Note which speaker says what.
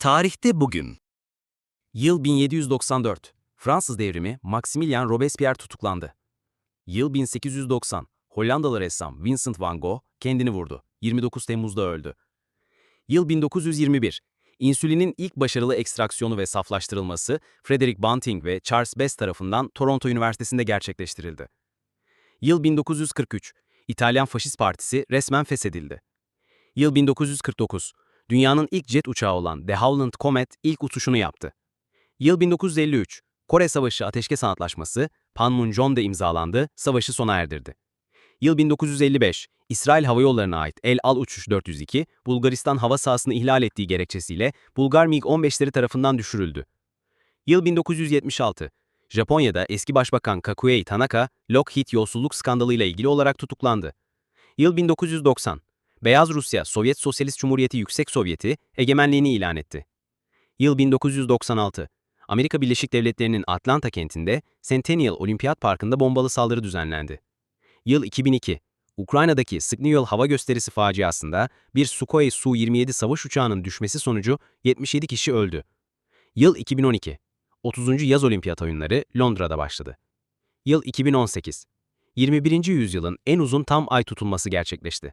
Speaker 1: Tarihte bugün.
Speaker 2: Yıl 1794. Fransız devrimi Maximilien Robespierre tutuklandı. Yıl 1890. Hollandalı ressam Vincent van Gogh kendini vurdu. 29 Temmuz'da öldü. Yıl 1921. İnsülinin ilk başarılı ekstraksiyonu ve saflaştırılması Frederick Banting ve Charles Best tarafından Toronto Üniversitesi'nde gerçekleştirildi. Yıl 1943. İtalyan Faşist Partisi resmen feshedildi. Yıl 1949. Dünyanın ilk jet uçağı olan De Havilland Comet ilk uçuşunu yaptı. Yıl 1953. Kore Savaşı Ateşkes Antlaşması Panmunjom'da imzalandı, savaşı sona erdirdi. Yıl 1955. İsrail Hava Yolları'na ait El Al Uçuş 402, Bulgaristan hava sahasını ihlal ettiği gerekçesiyle Bulgar MiG-15'leri tarafından düşürüldü. Yıl 1976. Japonya'da eski başbakan Kakuei Tanaka, Lockheed yolsuzluk skandalıyla ilgili olarak tutuklandı. Yıl 1990. Beyaz Rusya, Sovyet Sosyalist Cumhuriyeti Yüksek Sovyeti, egemenliğini ilan etti. Yıl 1996. Amerika Birleşik Devletleri'nin Atlanta kentinde Centennial Olimpiyat Parkı'nda bombalı saldırı düzenlendi. Yıl 2002. Ukrayna'daki Sknyol hava gösterisi faciasında bir Sukhoi Su-27 savaş uçağının düşmesi sonucu 77 kişi öldü. Yıl 2012. 30. Yaz Olimpiyat Oyunları Londra'da başladı. Yıl 2018. 21. yüzyılın en uzun tam ay tutulması gerçekleşti.